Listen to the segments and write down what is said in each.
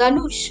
ధనుష్.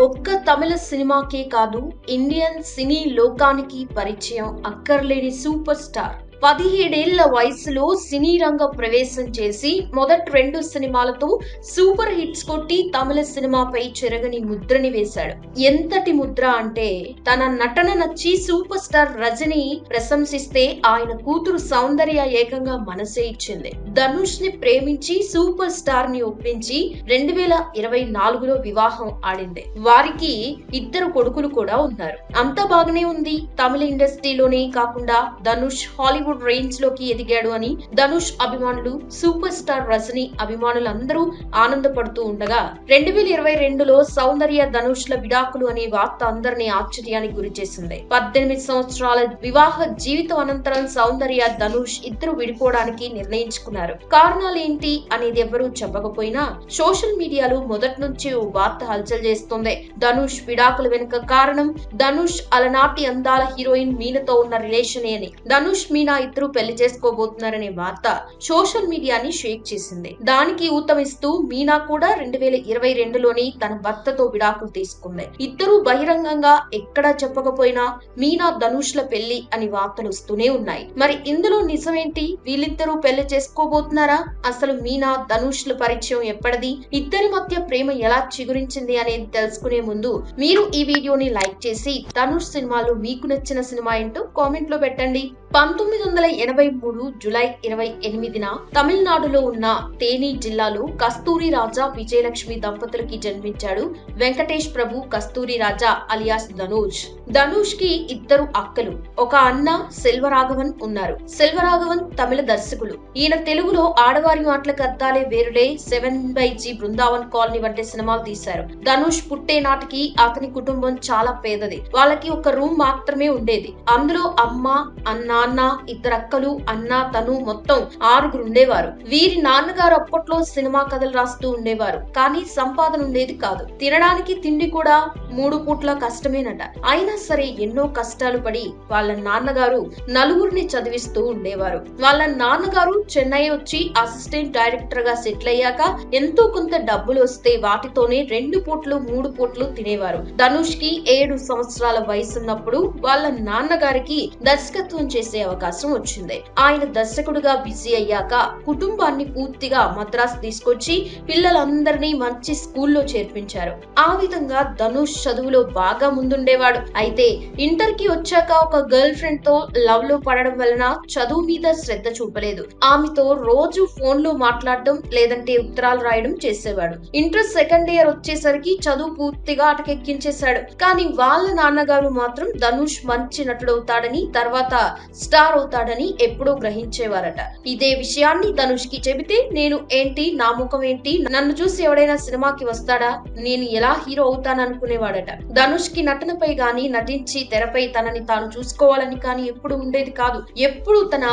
ఒక్క తమిళ సినిమాకే కాదు ఇండియన్ సినీ లోకానికి పరిచయం అక్కర్లేని సూపర్ స్టార్. పదిహేడేళ్ళ వయసులో సినీ రంగ ప్రవేశం చేసి మొదటి రెండు సినిమాలతో సూపర్ హిట్స్ కొట్టి తమిళ సినిమాపై చెరగని ముద్రని వేశాడు. ఎంతటి ముద్ర అంటే తన నటన నచ్చి సూపర్ స్టార్ రజని ప్రశంసిస్తే ఆయన కూతురు సౌందర్య ఏకంగా మనసే ఇచ్చింది. ధనుష్ని ప్రేమించి సూపర్ స్టార్ని ఒప్పించి రెండు వేల ఇరవై నాలుగులో వివాహం ఆడింది. వారికి ఇద్దరు కొడుకులు కూడా ఉన్నారు. అంతా బాగానే ఉంది తమిళ ఇండస్ట్రీలోనే కాకుండా ధనుష్ హాలీవుడ్ రేంజ్లోకి ఎదిగాడు అని ధనుష్ అభిమానులు సూపర్ స్టార్ రజని అభిమానులందరూ ఆనందపడుతూ ఉండగా రెండు వేల ఇరవై రెండులో సౌందర్య ధనుష్ల విడాకులు అనే వార్త అందరినీ ఆశ్చర్యానికి గురిచేసింది పద్దెనిమిది సంవత్సరాల వివాహ జీవితం అనంతరం సౌందర్య ధనుష్ ఇద్దరు విడిపోవడానికి నిర్ణయించుకున్నారు. కారణాలు ఏంటి అనేది ఎవరూ చెప్పకపోయినా సోషల్ మీడియాలో మొదటి నుంచి ఓ వార్త హల్చల్ చేస్తుంది. ధనుష్ విడాకుల వెనుక కారణం ధనుష్ అలనాటి అందాల హీరోయిన్ మీనతో ఉన్న రిలేషన్ అని. ధనుష్ మీనా ఇద్దరు పెళ్ళి చేసుకోబోతున్నారనే వార్త సోషల్ మీడియాని షేక్ చేసింది. దానికి ఊతమిస్తూ మీనా కూడా రెండు వేల ఇరవై రెండులోని తన భర్తతో విడాకులు తీసుకుంది. ఇద్దరు బహిరంగంగా ఎక్కడా చెప్పకపోయినా మీనా ధనుష్ల పెళ్ళి అని వార్తలు వస్తూనే ఉన్నాయి. మరి ఇందులో నిజమేంటి? వీళ్ళిద్దరూ పెళ్ళి చేసుకోబోతున్నారా? అసలు మీనా ధనుష్ల పరిచయం ఎప్పటిది? ఇద్దరి మధ్య ప్రేమ ఎలా చిగురించింది అనేది తెలుసుకునే ముందు మీరు ఈ వీడియోని లైక్ చేసి ధనుష్ సినిమాలో మీకు నచ్చిన సినిమా ఏంటో కామెంట్లో పెట్టండి. పంతొమ్మిది వందల ఎనభై మూడు జులై ఇరవై ఎనిమిదిన తమిళనాడులో ఉన్న తేని జిల్లాలో కస్తూరి రాజా విజయలక్ష్మి దంపతులకి జన్మించాడు వెంకటేష్ ప్రభు కస్తూరి రాజా అలియాస్ ధనుష్. ధనుష్కి ఇద్దరు అక్కలు ఒక అన్న సెల్వరాఘవన్ ఉన్నారు. సెల్వరాఘవన్ తమిళ దర్శకులు. ఈయన తెలుగులో ఆడవారి మాటలకు అద్దాలే వేరుడే seven by G Brindavan colony వంటి సినిమాలు తీశారు. ధనుష్ పుట్టే నాటికి అతని కుటుంబం చాలా పేదది. వాళ్ళకి ఒక రూమ్ మాత్రమే ఉండేది. అందులో అమ్మ నాన్న ఇద్దరు అక్కలు అన్న తను మొత్తం ఆరుగురు ఉండేవారు. వీరి నాన్నగారు అప్పట్లో సినిమా కథలు రాస్తూ ఉండేవారు. కానీ సంపాదన ఉండేది కాదు. తినడానికి తిండి కూడా మూడు పూట్ల కష్టమేనట. అయినా సరే ఎన్నో కష్టాలు పడి వాళ్ళ నాన్నగారు నలుగురిని చదివిస్తూ ఉండేవారు. వాళ్ళ నాన్నగారు చెన్నై వచ్చి అసిస్టెంట్ డైరెక్టర్గా సెటిల్ అయ్యాక ఎంతో కొంత డబ్బులు వస్తే వాటితోనే రెండు పూట్లు మూడు పూట్లు తినేవారు. ధనుష్కి ఏడు సంవత్సరాల వయసున్నప్పుడు వాళ్ళ నాన్నగారికి దర్శకత్వం చేసి అవకాశం వచ్చింది. ఆయన దర్శకుడుగా బిజీ అయ్యాక కుటుంబాన్ని పూర్తిగా మద్రాస్ తీసుకొచ్చి పిల్లలందరినీ మంచి స్కూల్లో చేర్పించారు. ఆ విధంగా ధనుష్ చదువులో బాగా ముందుండేవాడు. అయితే ఇంటర్కి వచ్చాక ఒక గర్ల్ ఫ్రెండ్తో లవ్లో పడడం వలన చదువు మీద శ్రద్ధ చూపలేదు. ఆమెతో రోజు ఫోన్లో మాట్లాడడం లేదంటే ఉత్తరాలు రాయడం చేసేవాడు. ఇంటర్ సెకండ్ ఇయర్ వచ్చేసరికి చదువు పూర్తిగా అటకెక్కించేశాడు. కానీ వాళ్ళ నాన్నగారు మాత్రం ధనుష్ మంచి నటుడవుతాడని తర్వాత స్టార్ అవుతాడని ఎప్పుడూ గ్రహించేవారట. ఇదే విషయాన్ని ధనుష్కి చెబితే నేను ఏంటి నా ముఖం ఏంటి నన్ను చూసి ఎవడైనా సినిమాకి వస్తాడా నేను ఎలా హీరో అవుతాననుకునేవాడట. ధనుష్కి నటనపై గాని నటించి తెరపై తనని తాను చూసుకోవాలని కానీ ఎప్పుడు ఉండేది కాదు. ఎప్పుడు తన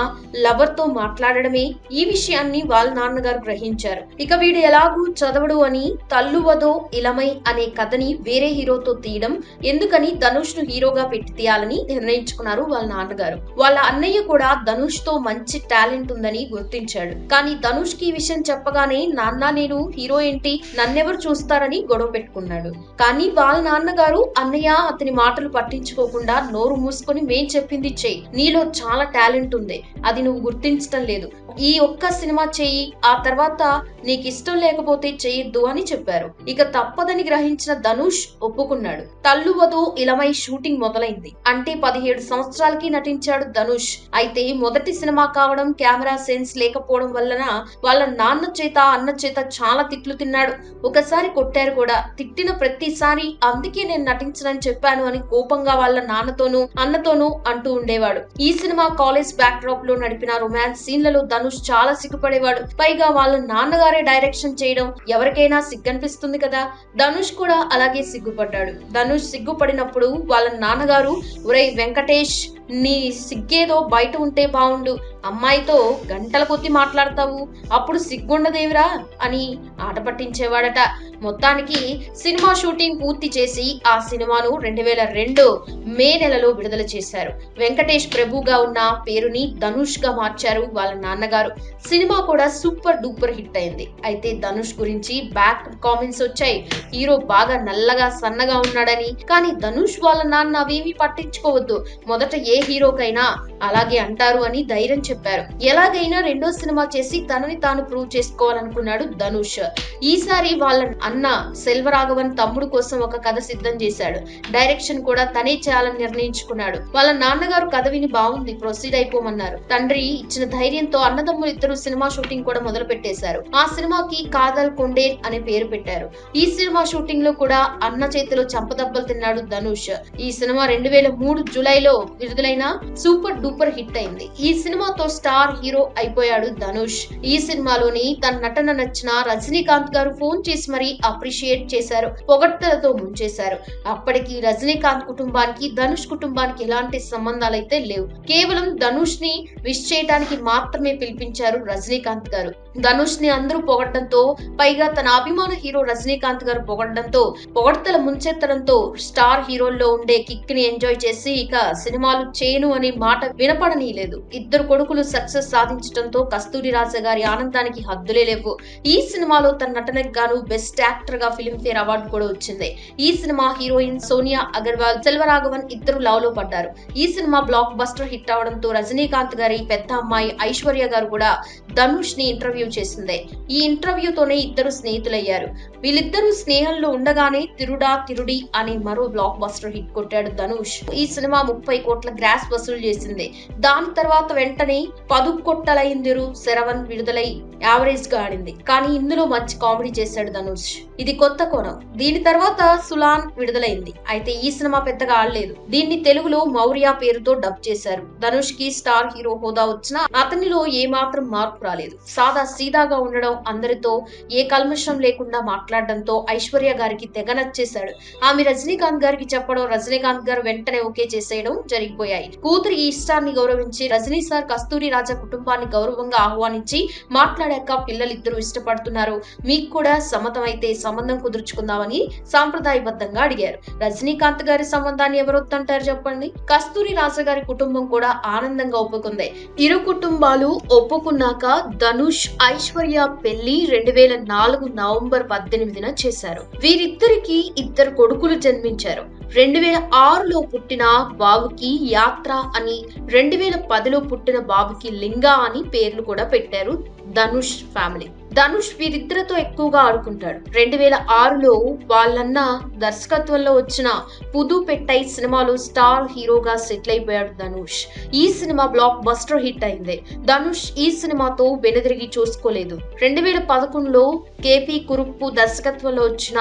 లవర్తో మాట్లాడడమే ఈ విషయాన్ని వాళ్ళ నాన్నగారు గ్రహించారు. ఇక వీడు ఎలాగూ చదవడు అని తల్లువదో ఇలమై అనే కథని వేరే హీరోతో తీయడం ఎందుకని ధనుష్ను హీరోగా పెట్టి తీయాలని నిర్ణయించుకున్నారు వాళ్ళ నాన్నగారు. వాళ్ళ అన్నయ్య కూడా ధనుష్తో మంచి టాలెంట్ ఉందని గుర్తించాడు. కానీ ధనుష్కి విషయం చెప్పగానే నాన్న నేను హీరో ఏంటి? నన్నెవరు చూస్తారని గొడవ పెట్టుకున్నాడు. కానీ వాళ్ళ నాన్నగారు అన్నయ్య అతని మాటలు పట్టించుకోకుండా నోరు మూసుకొని మేం చెప్పింది చెయ్యి నీలో చాలా టాలెంట్ ఉంది. అది నువ్వు గుర్తించడం లేదు. ఈ ఒక్క సినిమా చేయి ఆ తర్వాత నీకు ఇష్టం లేకపోతే చేయొద్దు అని చెప్పారు. ఇక తప్పదని గ్రహించిన ధనుష్ ఒప్పుకున్నాడు. తల్లువదు ఇలమై షూటింగ్ మొదలైంది. అంటే పదిహేడు సంవత్సరాలకి నటించాడు ధనుష్ అయితే మొదటి సినిమా కావడం కెమెరా సెన్స్ లేకపోవడం వలన వాళ్ళ నాన్న చేత అన్న చేత చాలా తిట్లు తిన్నాడు. ఒకసారి కొట్టారు కూడా. తిట్టిన ప్రతిసారి అందుకే నేను నటించనని చెప్పాను అని కోపంగా వాళ్ళ నాన్నతోనూ అన్నతోనూ అంటూ ఉండేవాడు. ఈ సినిమా కాలేజ్ బ్యాక్ డ్రాప్లో నడిపిన రొమాన్స్ సీన్లలో ధనుష్ చాలా సిగ్గుపడేవాడు. పైగా వాళ్ళ నాన్నగారే డైరెక్షన్ చేయడం ఎవరికైనా సిగ్గనిపిస్తుంది కదా? ధనుష్ కూడా అలాగే సిగ్గుపడ్డాడు. ధనుష్ సిగ్గుపడినప్పుడు వాళ్ళ నాన్నగారు ఒరేయ్ వెంకటేష్ నీ సిగ్గేదో బయట ఉంటే బావుండు. అమ్మాయితో గంటల కొద్ది మాట్లాడతావు. అప్పుడు సిగ్గుండదేవిరా అని ఆట పట్టించేవాడట. మొత్తానికి సినిమా షూటింగ్ పూర్తి చేసి ఆ సినిమాను రెండు వేల రెండు మే నెలలో విడుదల చేశారు. వెంకటేష్ ప్రభుగా ఉన్న పేరుని ధనుష్గా మార్చారు వాళ్ళ నాన్నగారు. సినిమా కూడా సూపర్ డూపర్ హిట్ అయింది. అయితే ధనుష్ గురించి బ్యాక్ కామెంట్స్ వచ్చాయి. హీరో బాగా నల్లగా సన్నగా ఉన్నాడని. కానీ ధనుష్ వాళ్ళ నాన్న అవేమీ పట్టించుకోవద్దు. మొదట ఏ హీరోకైనా అలాగే అంటారు అని ధైర్యం చెప్పారు. ఎలాగైనా రెండో సినిమా చేసి తనని తాను ప్రూవ్ చేసుకోవాలనుకున్నాడు ధనుష్. ఈసారి వాళ్ళ అన్న సెల్వరాఘవన్ తమ్ముడు కోసం ఒక కథ సిద్ధం చేశాడు. డైరెక్షన్ కూడా తనే చేయాలని నిర్ణయించుకున్నాడు. వాళ్ళ నాన్నగారు కథ విని బాగుంది ప్రొసీడ్ అయిపోమన్నారు. తండ్రి ఇచ్చిన ధైర్యంతో అన్నదమ్ములు ఇద్దరు సినిమా షూటింగ్ కూడా మొదలు పెట్టేశారు ఆ సినిమాకి కాదల్ కొండే అనే పేరు పెట్టారు. ఈ సినిమా షూటింగ్లో కూడా అన్న చేతిలో చంపదెబ్బలు తిన్నాడు ధనుష్. ఈ సినిమా రెండు వేల మూడు జూలైలో విడుదలైన సూపర్ డూపర్ హిట్ అయింది. ఈ సినిమాతో స్టార్ హీరో అయిపోయాడు ధనుష్. ఈ సినిమాలోని తన నటన నచ్చిన రజనీకాంత్ గారు ఫోన్ చేసి మరీ అప్రిషియేట్ చేశారు. పొగట్టలతో ముంచేశారు. అప్పటికి రజనీకాంత్ కుటుంబానికి ధనుష్ కుటుంబానికి ఎలాంటి సంబంధాలైతే లేవు. కేవలం ధనుష్ని విష్ చేయడానికి మాత్రమే పిలిపించారు రజనీకాంత్ గారు. ధనుష్ని అందరూ పొగడ్డంతో పైగా తన అభిమాన హీరో రజనీకాంత్ గారు పొగడ్డంతో పొగడ్తల ముంచెత్తడంతో స్టార్ హీరోల్లో ఉండే కిక్ని ఎంజాయ్ చేసి ఇక సినిమాలు చేయను అనే మాట వినపడనీయలేదు ఇద్దరు కొడుకులు సక్సెస్ సాధించడంతో కస్తూరి రాజా గారి ఆనందానికి హద్దులే లేవు. ఈ సినిమాలో తన నటనకు గాను బెస్ట్ యాక్టర్గా ఫిల్మ్ఫేర్ అవార్డు కూడా వచ్చింది. ఈ సినిమా హీరోయిన్ సోనియా అగర్వాల్ సెల్వరాఘవన్ ఇద్దరు లవ్లో పడ్డారు. ఈ సినిమా బ్లాక్ బస్టర్ హిట్ అవడంతో రజనీకాంత్ గారి పెద్ద అమ్మాయి ఐశ్వర్య గారు కూడా ధనుష్ని ఇంటర్వ్యూ చేసింది. ఈ ఇంటర్వ్యూతోనే ఇద్దరు స్నేహితులయ్యారు. వీళ్ళిద్దరూ స్నేహంలో ఉండగానే తిరుడా తిరుడి అనే మరో బ్లాక్ బస్టర్ హిట్ కొట్టాడు ధనుష్. ఈ సినిమా ముప్పై కోట్ల గ్రాస్ వసూలు చేసింది. దాని తర్వాత వెంటనే పదు కొట్టలైందిరు శరవన్ విడుదలై యావరేజ్గా ఆడింది. కానీ ఇందులో మంచి కామెడీ చేశాడు ధనుష్. ఇది కొత్త కోణం. దీని తర్వాత సులాన్ విడుదలైంది. అయితే ఈ సినిమా పెద్దగా ఆడలేదు. దీన్ని తెలుగులో మౌర్య పేరుతో డబ్ చేశారు. ధనుష్కి స్టార్ హీరో హోదా వచ్చినా అతనిలో ఏ మాత్రం మార్పు రాలేదు. సాదా సీదాగా ఉండడం అందరితో ఏ కల్మషం లేకుండా మాట్లాడడంతో ఐశ్వర్య గారికి తెగ నచ్చేశాడు. ఆమె రజనీకాంత్ గారికి చెప్పడం రజనీకాంత్ గారు వెంటనే ఓకే చేసేయడం జరిగిపోయాయి. కూతురి ఈ ఇష్టాన్ని గౌరవించి రజనీ సార్ కస్తూరి రాజా కుటుంబాన్ని గౌరవంగా ఆహ్వానించి మాట్లాడాక పిల్లలిద్దరూ ఇష్టపడుతున్నారు. మీకు కూడా సమ్మతం అయితే సంబంధం కుదుర్చుకుందామని సాంప్రదాయబద్ధంగా అడిగారు. రజనీకాంత్ గారి సంబంధాన్ని ఎవరు వద్దంటారు చెప్పండి? కస్తూరి రాజా గారి కుటుంబం కూడా ఆనందంగా ఒప్పుకుంది. ఇరు కుటుంబాలు ఒప్పుకున్నాక ధనుష్ ఐశ్వర్య పెళ్ళి రెండు వేల నాలుగు నవంబర్ పద్దెనిమిదిన చేశారు. వీరిద్దరికి ఇద్దరు కొడుకులు జన్మించారు. రెండు వేల ఆరులో పుట్టిన బాబుకి యాత్ర అని రెండు వేల పదిలో పుట్టిన బాబుకి లింగా అని పేర్లు కూడా పెట్టారు ధనుష్ ఫ్యామిలీ. ధనుష్ వీరిద్దరితో ఎక్కువగా ఆడుకుంటాడు. రెండు వేల ఆరులో వాళ్ళన్న దర్శకత్వంలో వచ్చిన పుదు పెట్టై సినిమాలో స్టార్ హీరోగా సెటిల్ అయిపోయాడు ధనుష్. ఈ సినిమా బ్లాక్ బస్టర్ హిట్ అయింది. ధనుష్ ఈ సినిమాతో వెనుదిరిగి చూసుకోలేదు. రెండు వేల పదకొండులో కేపీ కురుప్పు దర్శకత్వంలో వచ్చిన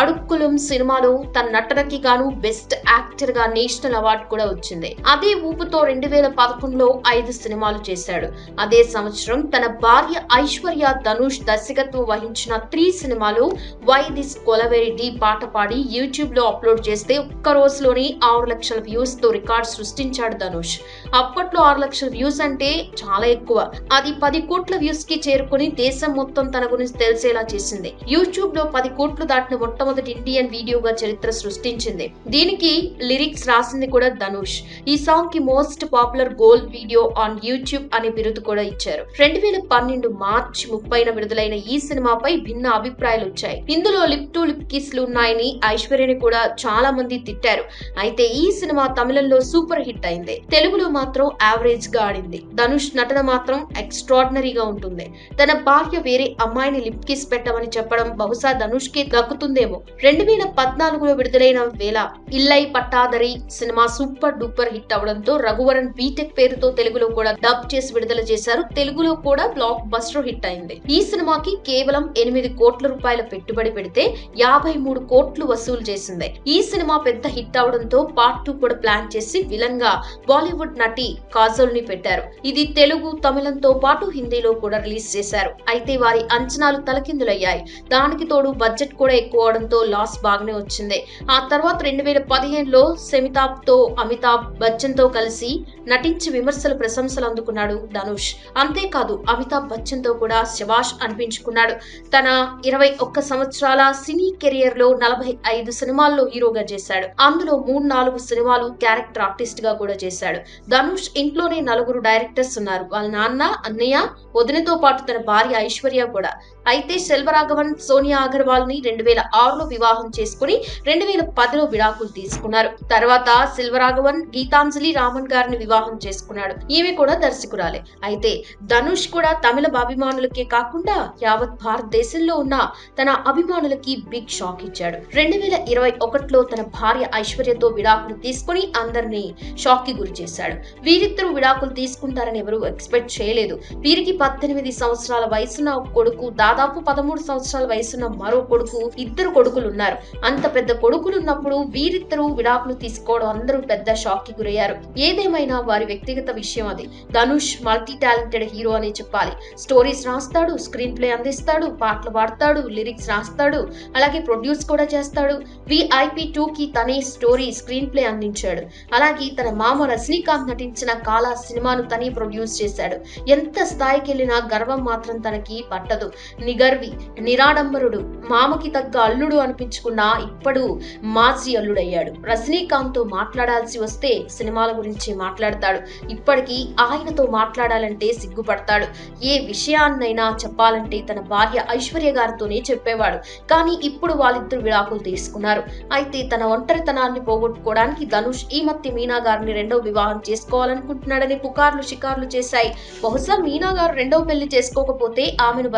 అడుక్కులం సినిమాలో తన నటనకి గాను బెస్ట్ యాక్టర్గా నేషనల్ అవార్డు కూడా వచ్చింది. అదే ఊపుతో రెండు వేల పదకొండులో ఐదు సినిమాలు చేశాడు. అదే సంవత్సరం తన భార్య ఐశ్వర్య ధనుష్ దర్శకత్వం వహించిన త్రీ సినిమాలు వై దిస్ కొలవేరి డి పాట పాడి యూట్యూబ్లో అప్లోడ్ చేస్తే ఒక్క రోజులోనే ఆరు లక్షల వ్యూస్తో రికార్డ్ సృష్టించాడు ధనుష్. అప్పట్లో ఆరు లక్షల వ్యూస్ అంటే చాలా ఎక్కువ. అది పది కోట్ల వ్యూస్కి చేరుకుని దేశం మొత్తం తన గురించి తెలిసేలా చేసింది. యూట్యూబ్లో పది కోట్లు దాటిన మొట్టమొదటి ఇండియన్ వీడియోగా చరిత్ర సృష్టించింది. దీనికి లిరిక్స్ రాసింది కూడా ధనుష్ ఈ సాంగ్కి most popular gold video on YouTube అనే బిరుదు కూడా ఇచ్చారు. రెండు వేల పన్నెండు మార్చి ముప్పైన విడుదలైన ఈ సినిమాపై భిన్న అభిప్రాయాలు వచ్చాయి. ఇందులో లిప్ టు లిప్ కిస్లు ఉన్నాయని ఐశ్వర్యని కూడా చాలా మంది తిట్టారు. అయితే ఈ సినిమా తమిళంలో సూపర్ హిట్ అయింది. తెలుగులో మాత్రం యావరేజ్గా ఆడింది. ధనుష్ నటన మాత్రం ఎక్స్ట్రాడినరీగా ఉంటుంది. తన భార్య వేరే అమ్మాయిని లిప్ కిస్ పెట్టమని చెప్పడం బహుశా ధనుష్కి దక్కుతుందేమో. రెండు వేల పద్నాలుగులో విడుదలైన Velai Illai Pattadhari cinema super duper hit అవడంతో రఘువరన్ బీటెక్ పేరుతో తెలుగులో కూడా డబ్ చేసి విడుదల చేశారు. తెలుగులో కూడా బ్లాక్ బస్టర్ హిట్ అయింది. ఈ సినిమాకి కేవలం ఎనిమిది కోట్ల రూపాయల పెట్టుబడి పెడితే యాభై మూడు కోట్లు వసూలు చేసింది. ఈ సినిమా పెద్ద హిట్ అవడంతో పార్ట్ టూ కూడా ప్లాన్ చేసి విలన్గా బాలీవుడ్ నటి నటి కాజల్ని పెట్టారు. ఇది తెలుగు తమిళంతో పాటు హిందీలో కూడా రిలీజ్ చేశారు. అయితే వారి అంచనాలు తలకిందులయ్యాయి. దానికి తోడు బడ్జెట్ కూడా ఎక్కువ అవడంతో లాస్ బాగానే వచ్చింది. ఆ తర్వాత రెండు వేల పదిహేనులో సెమితాబ్తో అమితాబ్ బచ్చన్తో కలిసి నటించి విమర్శల ప్రశంసలు అందుకున్నాడు ధనుష్. అంతేకాదు అమితాబ్ బచ్చన్తో కూడా శభాష్ అనిపించుకున్నాడు. తన ఇరవై ఒక్క సంవత్సరాల సినీ కెరియర్లో నలభై ఐదు సినిమాల్లో హీరోగా చేశాడు. అందులో మూడు నాలుగు సినిమాలు క్యారెక్టర్ ఆర్టిస్ట్గా కూడా చేశాడు. ధనుష్ ఇంట్లోనే నలుగురు డైరెక్టర్స్ ఉన్నారు. వాళ్ళ నాన్న అన్నయ్య వదినతో పాటు తన భార్య ఐశ్వర్య కూడా. అయితే సెల్వరాఘవన్ సోనియా అగర్వాల్ని రెండు వేల ఆరులో వివాహం చేసుకుని రెండు వేల పదిలో విడాకులు తీసుకున్నారు. తర్వాత సెల్వరాఘవన్ గీతాంజలి రామన్ గారిని వివాహం చేసుకున్నాడు. ఈమె కూడా దర్శకురాలే. అయితే ధనుష్ కూడా తమిళ అభిమానులకే కాకుండా యావత్ భారతదేశంలో ఉన్న తన అభిమానులకి బిగ్ షాక్ ఇచ్చాడు. రెండు వేల ఇరవై ఒకటిలో తన భార్య ఐశ్వర్యతో విడాకులు తీసుకుని అందరినీ షాక్కి గురి చేశాడు. వీరిద్దరూ విడాకులు తీసుకుంటారని ఎవరూ ఎక్స్పెక్ట్ చేయలేదు. వీరికి పద్దెనిమిది సంవత్సరాల వయసున్న కొడుకు కొడుకు దాదాపు పదమూడు సంవత్సరాల వయసున్న మరో కొడుకు ఇద్దరు కొడుకులు ఉన్నారు అంత పెద్ద కొడుకులు ఉన్నప్పుడు వీరిద్దరూ విడాకులు తీసుకోవడం అందరూ పెద్ద షాక్కి గురయ్యారు. ఏదేమైనా వారి వ్యక్తిగత విషయం అది. ధనుష్ మల్టీ టాలెంటెడ్ హీరో అని చెప్పాలి. స్టోరీస్ రాస్తాడు స్క్రీన్ ప్లే అందిస్తాడు పాటలు పాడతాడు లిరిక్స్ రాస్తాడు అలాగే ప్రొడ్యూస్ కూడా చేస్తాడు. విఐపి టూ కి తనే స్టోరీ స్క్రీన్ ప్లే అందించాడు. అలాగే తన మామ రజనీకాంత్ నటించిన కాలా సినిమాను తనే ప్రొడ్యూస్ చేశాడు. ఎంత స్థాయికి వెళ్ళినా గర్వం మాత్రం తనకి పట్టదు. నిగర్వి నిరాడంబరుడు మామకి తగ్గ అల్లుడు అనిపించుకున్న ఇప్పుడు మాజీ అల్లుడయ్యాడు. రజనీకాంత్తో మాట్లాడాల్సి వస్తే సినిమాల గురించి మాట్లాడతాడు. ఇప్పటికీ ఆయనతో మాట్లాడాలంటే సిగ్గుపడతాడు. ఏ విషయాన్నైనా చెప్పాలంటే తన భార్య ఐశ్వర్య గారితోనే చెప్పేవాడు. కానీ ఇప్పుడు వాళ్ళిద్దరు విడాకులు తీసుకున్నారు. అయితే తన ఒంటరితనాన్ని పోగొట్టుకోవడానికి ధనుష్ ఈ మధ్య మీనా గారిని రెండో వివాహం చేసుకోవాలనుకుంటున్నాడని పుకార్లు షికార్లు చేశాయి. బహుశా మీనా గారు రెండో పెళ్ళి చేసుకోకపోతే ఆమెను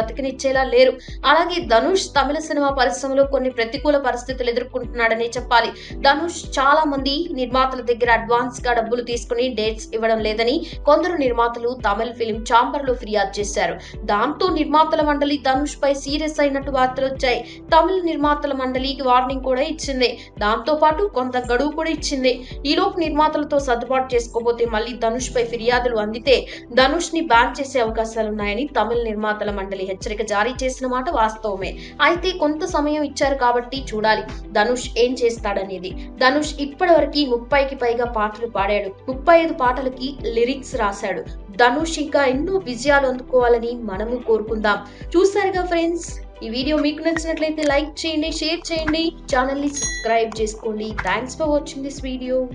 బతికినిచ్చేలా లేరు. అలాగే ధనుష్ తమిళ సినిమా పరిశ్రమలో కొన్ని ప్రతికూల పరిస్థితులు ఎదుర్కొంటున్నాడని చెప్పాలి. ధనుష్ చాలా మంది నిర్మాతల దగ్గర అడ్వాన్స్గా డబ్బులు తీసుకుని డేట్స్ ఇవ్వడం లేదని కొందరు నిర్మాతలు తమిళ ఫిలిం ఛాంబర్లో ఫిర్యాదు చేశారు. దాంతో నిర్మాతల మండలి ధనుష్ పై సీరియస్ అయినట్టు వార్తలు వచ్చాయి. తమిళ నిర్మాతల మండలికి వార్నింగ్ కూడా ఇచ్చింది. దాంతో పాటు కొంత గడువు కూడా ఇచ్చింది. ఈలోపు నిర్మాతలతో సర్దుబాటు చేసుకోబోతే మళ్ళీ ధనుష్ పై ఫిర్యాదులు అందితే ధనుష్ని బ్యాన్ చేసే అవకాశాలున్నాయని తమిళ నిర్మాతల మండలి హెచ్చరిక జారీ చేసిన మాట వాస్తవమే. అయితే కొంత సమయం ఇచ్చారు కాబట్టి చూడాలి. ధనుష్ ఏం చేస్తాడనేది. ధనుష్ ఇప్పటివరకు ముప్పైకి పైగా పాటలు పాడాడు. ముప్పై ఐదు పాటలకి లిరిక్స్ రాశాడు. ధనుష్ ఇంకా ఎన్నో విజయాలు అందుకోవాలని మనము కోరుకుందాం. చూసారుగా ఫ్రెండ్స్? ఈ వీడియో మీకు నచ్చినట్లయితే లైక్ చేయండి షేర్ చేయండి. ఛానల్ని సబ్స్క్రైబ్ చేసుకోండి. Thanks for watching this video.